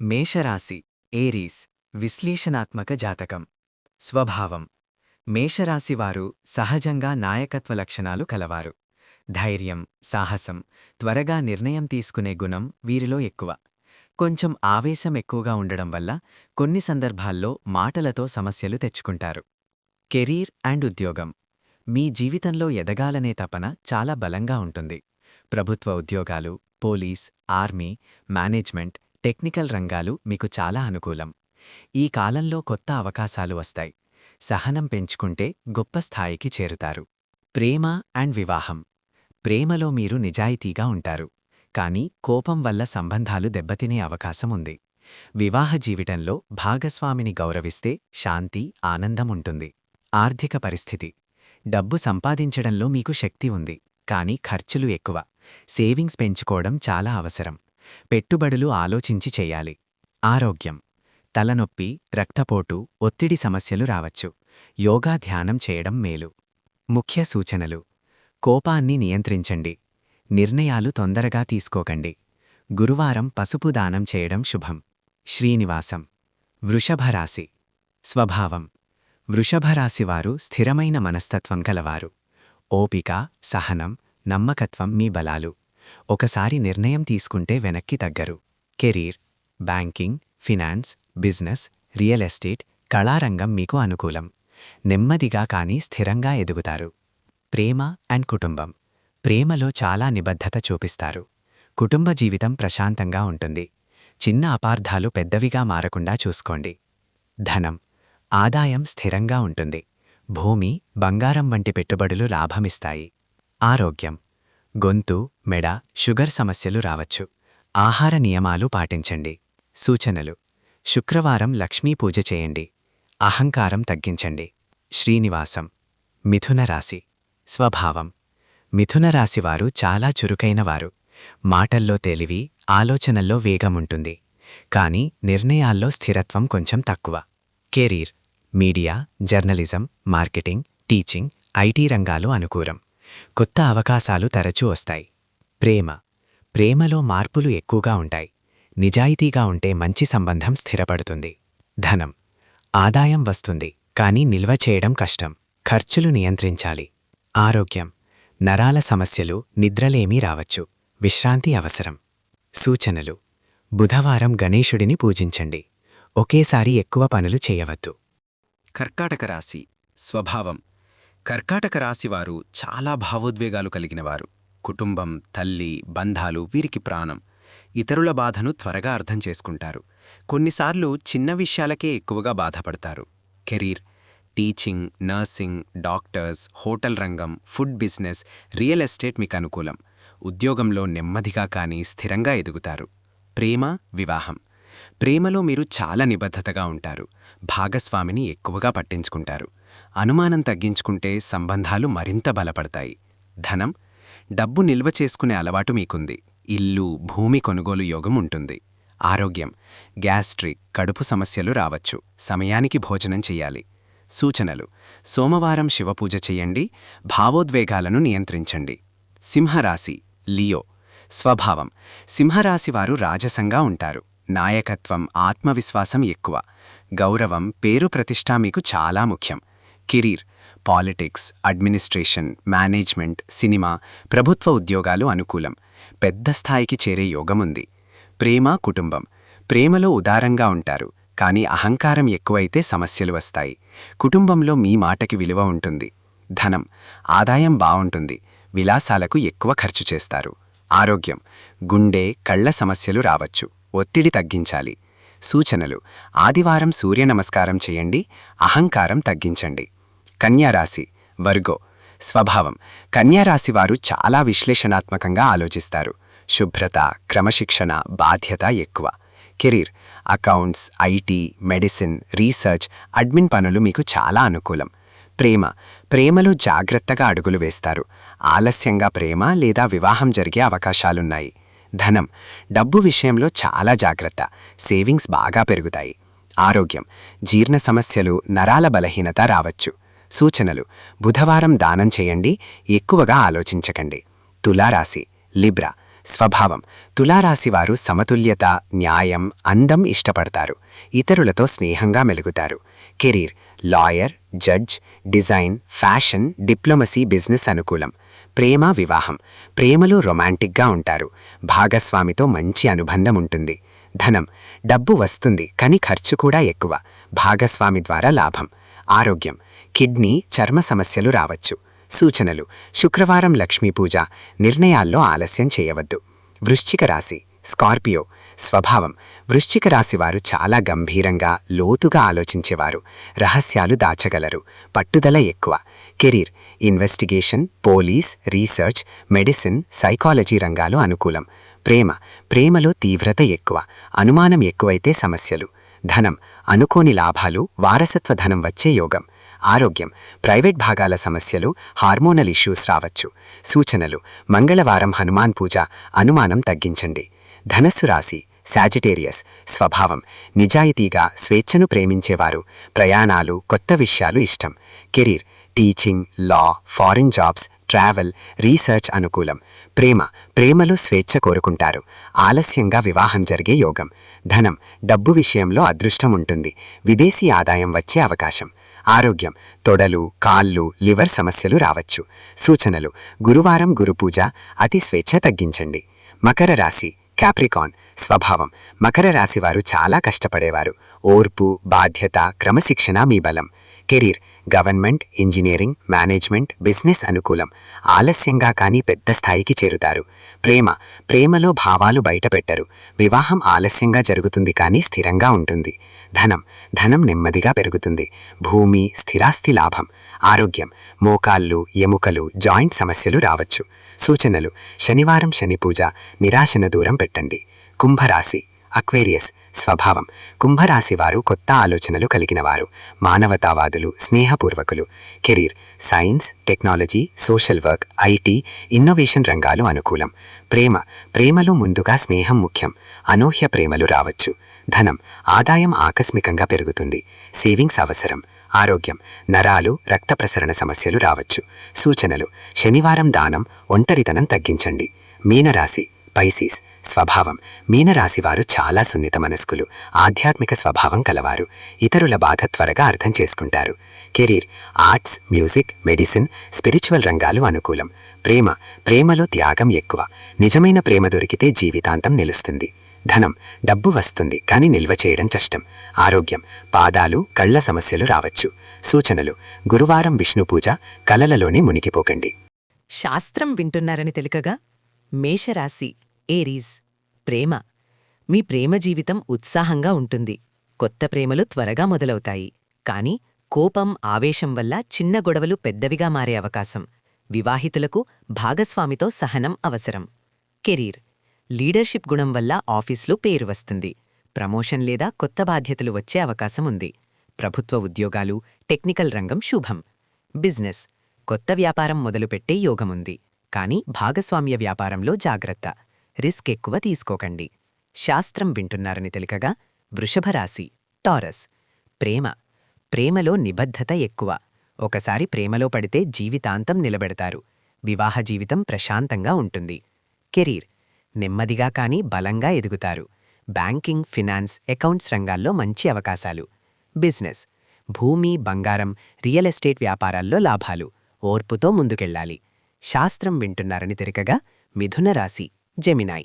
మేషరాశి ఏరీస్ విశ్లేషణాత్మక జాతకం. స్వభావం. మేషరాశివారు సహజంగా నాయకత్వ లక్షణాలు కలవారు. ధైర్యం సాహసం త్వరగా నిర్ణయం తీసుకునే గుణం వీరిలో ఎక్కువ. కొంచెం ఆవేశం ఎక్కువగా ఉండడం వల్ల కొన్ని సందర్భాల్లో మాటలతో సమస్యలు తెచ్చుకుంటారు. కెరీర్ అండ్ ఉద్యోగం. మీ జీవితంలో ఎదగాలనే తపన చాలా బలంగా ఉంటుంది. ప్రభుత్వ ఉద్యోగాలు పోలీస్ ఆర్మీ మేనేజ్మెంట్ టెక్నికల్ రంగాలు మీకు చాలా అనుకూలం. ఈ కాలంలో కొత్త అవకాశాలు వస్తాయి. సహనం పెంచుకుంటే గొప్ప స్థాయికి చేరుతారు. ప్రేమ అండ్ వివాహం. ప్రేమలో మీరు నిజాయితీగా ఉంటారు. కానీ కోపం వల్ల సంబంధాలు దెబ్బతినే అవకాశం ఉంది. వివాహ జీవితంలో భాగస్వామిని గౌరవిస్తే శాంతి ఆనందం ఉంటుంది. ఆర్థిక పరిస్థితి. డబ్బు సంపాదించడంలో మీకు శక్తి ఉంది. కానీ ఖర్చులు ఎక్కువ. సేవింగ్స్ పెంచుకోవడం చాలా అవసరం. పెట్టుబడులు ఆలోచించి చేయాలి. ఆరోగ్యం. తలనొప్పి రక్తపోటు ఒత్తిడి సమస్యలు రావచ్చు. యోగా ధ్యానం చేయడం మేలు. ముఖ్య సూచనలు. కోపాన్ని నియంత్రించండి. నిర్ణయాలు తొందరగా తీసుకోకండి. గురువారం పసుపు దానం చేయడం శుభం. శ్రీనివాసం. వృషభరాశి స్వభావం. వృషభరాశివారు స్థిరమైన మనస్తత్వం కలవారు ఓపిక సహనం నమ్మకత్వం మీ బలాలు. ఒకసారి నిర్ణయం తీసుకుంటే వెనక్కి తగ్గరు. Career banking finance business real estate కళారంగం మీకు అనుకూలం. నెమ్మదిగా కానీ స్థిరంగా ఎదుగుతారు. ప్రేమ అండ్ కుటుంబం. ప్రేమలో చాలా నిబద్ధత చూపిస్తారు. కుటుంబ జీవితం ప్రశాంతంగా ఉంటుంది. చిన్న అపార్థాలు పెద్దవిగా మారకుండా చూసుకోండి. ధనం. ఆదాయం స్థిరంగా ఉంటుంది. భూమి బంగారం వంటి పెట్టుబడులు లాభమిస్తాయి. ఆరోగ్యం. గొంతు మెడ షుగర్ సమస్యలు రావచ్చు. ఆహార నియమాలు పాటించండి. సూచనలు. శుక్రవారం లక్ష్మీ పూజ చేయండి. అహంకారం తగ్గించండి. శ్రీనివాసం. మిథున రాశి. స్వభావం. మిథున రాశివారు చాలా చురుకైనవారు. మాటల్లో తెలివి ఆలోచనల్లో వేగముంటుంది. కాని నిర్ణయాల్లో స్థిరత్వం కొంచెం తక్కువ. Career. Media journalism marketing teaching IT రంగాలు అనుకూలం. కొత్త అవకాశాలు తరచూ వస్తాయి. ప్రేమ. ప్రేమలో మార్పులు ఎక్కువగా ఉంటాయి. నిజాయితీగా ఉంటే మంచి సంబంధం స్థిరపడుతుంది. ధనం. ఆదాయం వస్తుంది కానీ నిల్వ చేయడం కష్టం. ఖర్చులు నియంత్రించాలి. ఆరోగ్యం. నరాల సమస్యలు నిద్రలేమీ రావచ్చు. విశ్రాంతి అవసరం. సూచనలు. బుధవారం గణేశుడిని పూజించండి. ఒకేసారి ఎక్కువ పనులు చేయవద్దు. కర్కాటక రాశి. స్వభావం. కర్కాటక రాశివారు చాలా భావోద్వేగాలు కలిగినవారు. కుటుంబం తల్లి బంధాలు వీరికి ప్రాణం. ఇతరుల బాధను త్వరగా అర్థం చేసుకుంటారు. కొన్నిసార్లు చిన్న విషయాలకే ఎక్కువగా బాధపడతారు. Career teaching nursing doctors hotel రంగం ఫుడ్ బిజినెస్ రియల్ ఎస్టేట్ మీకు అనుకూలం. ఉద్యోగంలో నెమ్మదిగా కానీ స్థిరంగా ఎదుగుతారు. ప్రేమ వివాహం. ప్రేమలో మీరు చాలా నిబద్ధతగా ఉంటారు. భాగస్వామిని ఎక్కువగా పట్టించుకుంటారు. అనుమానం తగ్గించుకుంటే సంబంధాలు మరింత బలపడతాయి. ధనం డబ్బు నిల్వ చేసుకునే అలవాటు మీకుంది. ఇల్లు భూమి కొనుగోలు యోగం ఉంటుంది. ఆరోగ్యం గ్యాస్ట్రిక్ కడుపు సమస్యలు రావచ్చు. సమయానికి భోజనం చెయ్యాలి సూచనలు సోమవారం శివపూజ చెయ్యండి భావోద్వేగాలను నియంత్రించండి. సింహరాశి లియో స్వభావం సింహరాశివారు రాజసంగా ఉంటారు. నాయకత్వం ఆత్మవిశ్వాసం ఎక్కువ. గౌరవం పేరు ప్రతిష్ట మీకు చాలా ముఖ్యం. Career politics administration management cinema ప్రభుత్వ ఉద్యోగాలు అనుకూలం. పెద్ద స్థాయికి చేరే యోగముంది. ప్రేమ కుటుంబం. ప్రేమలో ఉదారంగా ఉంటారు కానీ అహంకారం ఎక్కువైతే సమస్యలు వస్తాయి. కుటుంబంలో మీ మాటకి విలువ ఉంటుంది. ధనం ఆదాయం బావుంటుంది. విలాసాలకు ఎక్కువ ఖర్చు చేస్తారు. ఆరోగ్యం. గుండె కళ్ళ సమస్యలు రావచ్చు. ఒత్తిడి తగ్గించాలి. సూచనలు. ఆదివారం సూర్య నమస్కారం చేయండి. అహంకారం తగ్గించండి. కన్యారాశి వర్గో. స్వభావం కన్యారాశి వారు చాలా విశ్లేషణాత్మకంగా ఆలోచిస్తారు. శుభ్రత క్రమశిక్షణ బాధ్యత ఎక్కువ. Career accounts IT medicine research admin పనులు మీకు చాలా అనుకూలం. ప్రేమ ప్రేమలో జాగ్రత్తగా అడుగులు వేస్తారు. ఆలస్యంగా ప్రేమ లేదా వివాహం జరిగే అవకాశాలున్నాయి. ధనం డబ్బు విషయంలో చాలా జాగ్రత్త. సేవింగ్స్ బాగా పెరుగుతాయి. ఆరోగ్యం జీర్ణ సమస్యలు నరాల బలహీనత రావచ్చు. సూచనలు. బుధవారం దానం చేయండి ఎక్కువగా ఆలోచించకండి. తులారాశి లిబ్రా స్వభావం. తులారాశివారు సమతుల్యత న్యాయం అందం ఇష్టపడతారు. ఇతరులతో స్నేహంగా మెలుగుతారు. Career lawyer judge design fashion diplomacy business అనుకూలం. ప్రేమ వివాహం. ప్రేమలో రొమాంటిక్గా ఉంటారు. భాగస్వామితో మంచి అనుబంధం ఉంటుంది. ధనం. డబ్బు వస్తుంది కానీ ఖర్చు కూడా ఎక్కువ. భాగస్వామి ద్వారా లాభం. ఆరోగ్యం. కిడ్నీ చర్మ సమస్యలు రావచ్చు. సూచనలు. శుక్రవారం లక్ష్మీ పూజ. నిర్ణయాల్లో ఆలస్యం చేయవద్దు. వృశ్చిక రాశి. స్కార్పియో. స్వభావం. వృశ్చిక రాశివారు చాలా గంభీరంగా లోతుగా ఆలోచించేవారు. రహస్యాలు దాచగలరు. పట్టుదల ఎక్కువ. Career. Investigation police research medicine psychology రంగాలు అనుకూలం. ప్రేమ. ప్రేమలో తీవ్రత ఎక్కువ. అనుమానం ఎక్కువైతే సమస్యలు. ధనం. అనుకోని లాభాలు వారసత్వ ధనం వచ్చే యోగం. ఆరోగ్యం ప్రైవేట్ భాగాల సమస్యలు హార్మోనల్ ఇష్యూస్ రావచ్చు. సూచనలు మంగళవారం హనుమాన్ పూజ అనుమానం తగ్గించండి. ధనస్సు రాశి సాజిటేరియస్ స్వభావం నిజాయితీగా స్వేచ్ఛను ప్రేమించేవారు ప్రయాణాలు కొత్త విషయాలు ఇష్టం. Career teaching law foreign jobs travel research అనుకూలం. ప్రేమ ప్రేమలో స్వేచ్ఛ కోరుకుంటారు. ఆలస్యంగా వివాహం జరిగే యోగం. ధనం డబ్బు విషయంలో అదృష్టం ఉంటుంది. విదేశీ ఆదాయం వచ్చే అవకాశం. ఆరోగ్యం తొడలు కాళ్ళు లివర్ సమస్యలు రావచ్చు. సూచనలు గురువారం గురుపూజ అతి స్వేచ్ఛ తగ్గించండి. మకర రాశి క్యాప్రికాన్ స్వభావం. మకర రాశివారు చాలా కష్టపడేవారు. ఓర్పు బాధ్యత క్రమశిక్షణ మీ బలం. Career government engineering management business అనుకూలం ఆలస్యంగా కానీ పెద్ద స్థాయికి చేరుతారు. ప్రేమ ప్రేమలో భావాలు బయటపెట్టరు. వివాహం ఆలస్యంగా జరుగుతుంది కానీ స్థిరంగా ఉంటుంది. ధనం ధనం నెమ్మదిగా పెరుగుతుంది. భూమి స్థిరాస్తి లాభం ఆరోగ్యం మోకాళ్ళు ఎముకలు జాయింట్ సమస్యలు రావచ్చు. సూచనలు శనివారం శని పూజ నిరాశన దూరం పెట్టండి. కుంభరాశి అక్వేరియస్ స్వభావం. కుంభరాశివారు కొత్త ఆలోచనలు కలిగినవారు. మానవతావాదులు స్నేహపూర్వకులు. Career science technology social work IT innovation రంగాలు అనుకూలం. ప్రేమ. ప్రేమలో ముందుగా స్నేహం ముఖ్యం. అనూహ్య ప్రేమలు రావచ్చు. ధనం. ఆదాయం ఆకస్మికంగా పెరుగుతుంది. సేవింగ్స్ అవసరం. ఆరోగ్యం. నరాలు రక్త ప్రసరణ సమస్యలు రావచ్చు. సూచనలు. శనివారం దానం ఒంటరితనం తగ్గించండి. మీనరాశి. పైసీస్. స్వభావం. మీనరాశివారు చాలా సున్నిత మనస్కులు ఆధ్యాత్మిక స్వభావం కలవారు. ఇతరుల బాధ త్వరగా అర్థం చేసుకుంటారు. Career arts music medicine spiritual రంగాలు అనుకూలం. ప్రేమ ప్రేమలో త్యాగం ఎక్కువ. నిజమైన ప్రేమ దొరికితే జీవితాంతం నిలుస్తుంది. ధనం డబ్బు వస్తుంది కానీ నిల్వ చేయడం కష్టం. ఆరోగ్యం పాదాలు కళ్ళ సమస్యలు రావచ్చు. సూచనలు గురువారం విష్ణు పూజ కలలలోనే మునిగిపోకండి. శాస్త్రం వింటున్నారని తెలుకగా మేషరాశి ఏరీస్. ప్రేమ. మీ ప్రేమ జీవితం ఉత్సాహంగా ఉంటుంది. కొత్త ప్రేమలు త్వరగా మొదలవుతాయి. కాని కోపం ఆవేశం వల్ల చిన్న గొడవలు పెద్దవిగా మారే అవకాశం. వివాహితులకు భాగస్వామితో సహనం అవసరం. కెరీర్. లీడర్షిప్ గుణం వల్ల ఆఫీస్లో పేరు వస్తుంది. ప్రమోషన్ లేదా కొత్త బాధ్యతలు వచ్చే అవకాశం ఉంది. ప్రభుత్వ ఉద్యోగాలు టెక్నికల్ రంగం శుభం. బిజినెస్. కొత్త వ్యాపారం మొదలుపెట్టే యోగముంది కానీ భాగస్వామ్య వ్యాపారంలో జాగ్రత్త. రిస్క్ ఎక్కువ తీసుకోకండి. శాస్త్రం వింటున్నారని తెలికగా వృషభరాశి టారస్. ప్రేమ. ప్రేమలో నిబద్ధత ఎక్కువ. ఒకసారి ప్రేమలో పడితే జీవితాంతం నిలబెడతారు. వివాహ జీవితం ప్రశాంతంగా ఉంటుంది. కెరీర్. నెమ్మదిగా కానీ బలంగా ఎదుగుతారు. బ్యాంకింగ్ ఫినాన్స్ అకౌంట్స్ రంగాల్లో మంచి అవకాశాలు. బిజినెస్. భూమి బంగారం రియల్ ఎస్టేట్ వ్యాపారాల్లో లాభాలు. ఓర్పుతో ముందుకెళ్ళాలి శాస్త్రం వింటున్నారని తెరకగా మిథున రాశి జెమినాయ్.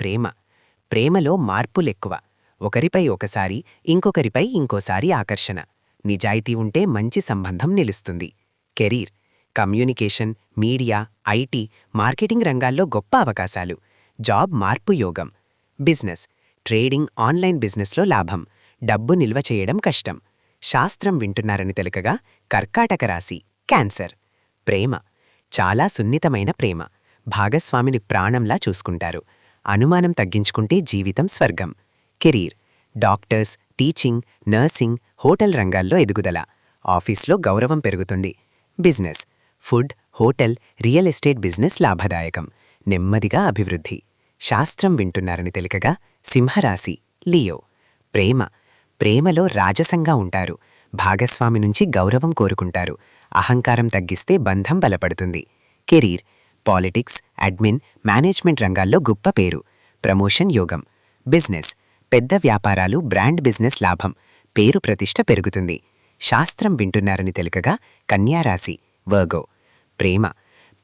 ప్రేమ. ప్రేమలో మార్పులెక్కువ. ఒకరిపై ఒకసారి ఇంకొకరిపై ఇంకోసారి ఆకర్షణ. నిజాయితీ ఉంటే మంచి సంబంధం నిలుస్తుంది. Career. Communication media IT marketing రంగాల్లో గొప్ప అవకాశాలు. జాబ్ మార్పు యోగం. బిజినెస్. ట్రేడింగ్ ఆన్లైన్ బిజినెస్లో లాభం. డబ్బు నిల్వ చేయడం కష్టం. శాస్త్రం వింటున్నారని తెలుకగా కర్కాటక రాశి. క్యాన్సర్. ప్రేమ. చాలా సున్నితమైన ప్రేమ. భాగస్వామిని ప్రాణంలా చూసుకుంటారు. అనుమానం తగ్గించుకుంటే జీవితం స్వర్గం. Career doctors teaching nursing hotel రంగాల్లో ఎదుగుదల. ఆఫీస్లో గౌరవం పెరుగుతుంది. Business food hotel real estate business లాభదాయకం. నెమ్మదిగా అభివృద్ధి. శాస్త్రం వింటున్నారని తెలికగా సింహరాశి లియో. ప్రేమ ప్రేమలో రాజసంగా ఉంటారు. భాగస్వామి నుంచి గౌరవం కోరుకుంటారు. అహంకారం తగ్గిస్తే బంధం బలపడుతుంది. కెరీర్ పాలిటిక్స్ అడ్మిన్ మేనేజ్మెంట్ రంగాల్లో గొప్ప పేరు. ప్రమోషన్ యోగం. బిజినెస్. పెద్ద వ్యాపారాలు బ్రాండ్ బిజినెస్ లాభం. పేరు ప్రతిష్ట పెరుగుతుంది. శాస్త్రం వింటున్నారని తెలుకగా కన్యారాశి వర్గో ప్రేమ.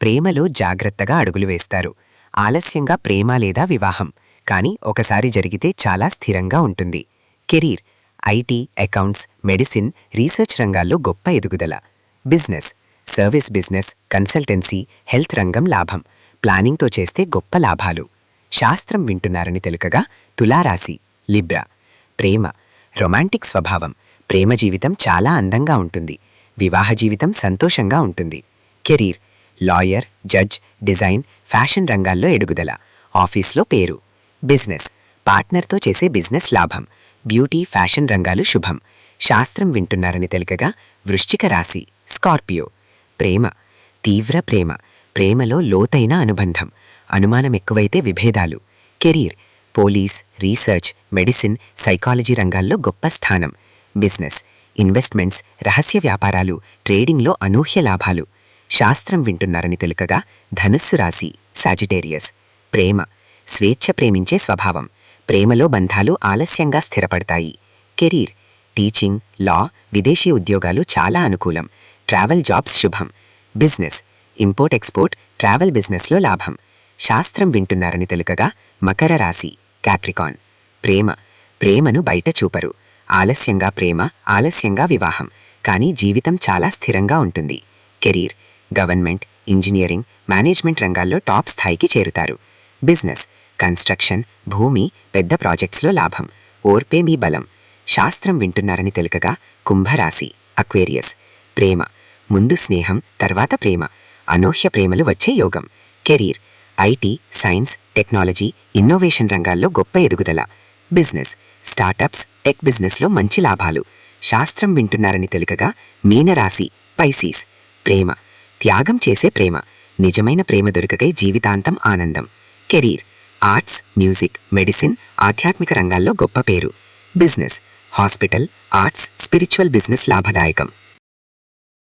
ప్రేమలో జాగ్రత్తగా అడుగులు వేస్తారు. ఆలస్యంగా ప్రేమ లేదా వివాహం. కానీ ఒకసారి జరిగితే చాలా స్థిరంగా ఉంటుంది. Career. IT accounts medicine research రంగాల్లో గొప్ప ఎదుగుదల. Business. Service business consultancy health రంగం లాభం. ప్లానింగ్తో చేస్తే గొప్ప లాభాలు. శాస్త్రం వింటున్నారని తెలుకగా తులారాశి లిబ్రా. ప్రేమ రొమాంటిక్ స్వభావం. ప్రేమ జీవితం చాలా అందంగా ఉంటుంది. వివాహ జీవితం సంతోషంగా ఉంటుంది. Career lawyer judge design fashion రంగాల్లో ఎడుగుదల. ఆఫీస్లో పేరు. బిజినెస్ పార్ట్నర్తో చేసే బిజినెస్ లాభం. బ్యూటీ ఫ్యాషన్ రంగాలు శుభం. శాస్త్రం వింటున్నారని తెలుకగా వృశ్చిక రాశి స్కార్పియో. ప్రేమ తీవ్ర ప్రేమ ప్రేమలో లోతైన అనుబంధం అనుమానం ఎక్కువైతే విభేదాలు. Career police research medicine psychology రంగాల్లో గొప్ప స్థానం. బిజినెస్ ఇన్వెస్ట్మెంట్స్ రహస్య వ్యాపారాలు ట్రేడింగ్లో అనూహ్య లాభాలు. శాస్త్రం వింటున్నారని తెలుకగా ధనుస్సు రాశి సాజిటేరియస్. ప్రేమ స్వేచ్ఛ ప్రేమించే స్వభావం. ప్రేమలో బంధాలు ఆలస్యంగా స్థిరపడతాయి. కెరీర్ టీచింగ్ లా విదేశీ ఉద్యోగాలు చాలా అనుకూలం. ట్రావెల్ జాబ్స్ శుభం. బిజినెస్ ఇంపోర్ట్ ఎక్స్పోర్ట్ ట్రావెల్ బిజినెస్లో లాభం. శాస్త్రం వింటున్నారని తెలుకగా మకర రాశి క్యాప్రికాన్ ప్రేమ ప్రేమను బయట చూపరు. ఆలస్యంగా ప్రేమ ఆలస్యంగా వివాహం. కానీ జీవితం చాలా స్థిరంగా ఉంటుంది. కెరీర్ గవర్నమెంట్ ఇంజనీరింగ్ మేనేజ్మెంట్ రంగాల్లో టాప్ స్థాయికి చేరుతారు. బిజినెస్ కన్స్ట్రక్షన్ భూమి పెద్ద ప్రాజెక్ట్స్లో లాభం. ఓర్పే మీ బలం. శాస్త్రం వింటున్నారని తెలుకగా కుంభరాశి అక్వేరియస్. ప్రేమ ముందు స్నేహం తర్వాత ప్రేమ. అనూహ్య ప్రేమలు వచ్చే యోగం. Career IT science technology innovation రంగాల్లో గొప్ప ఎదుగుదల. బిజినెస్ స్టార్టప్స్ టెక్ బిజినెస్లో మంచి లాభాలు. శాస్త్రం వింటున్నారని తెలుకగా మీనరాశి పైసీస్. ప్రేమ త్యాగం చేసే ప్రేమ. నిజమైన ప్రేమ దొరకకై జీవితాంతం ఆనందం. కెరీర్ ఆర్ట్స్ మ్యూజిక్ మెడిసిన్ ఆధ్యాత్మిక రంగాల్లో గొప్ప పేరు. Business hospital arts spiritual business లాభదాయకం.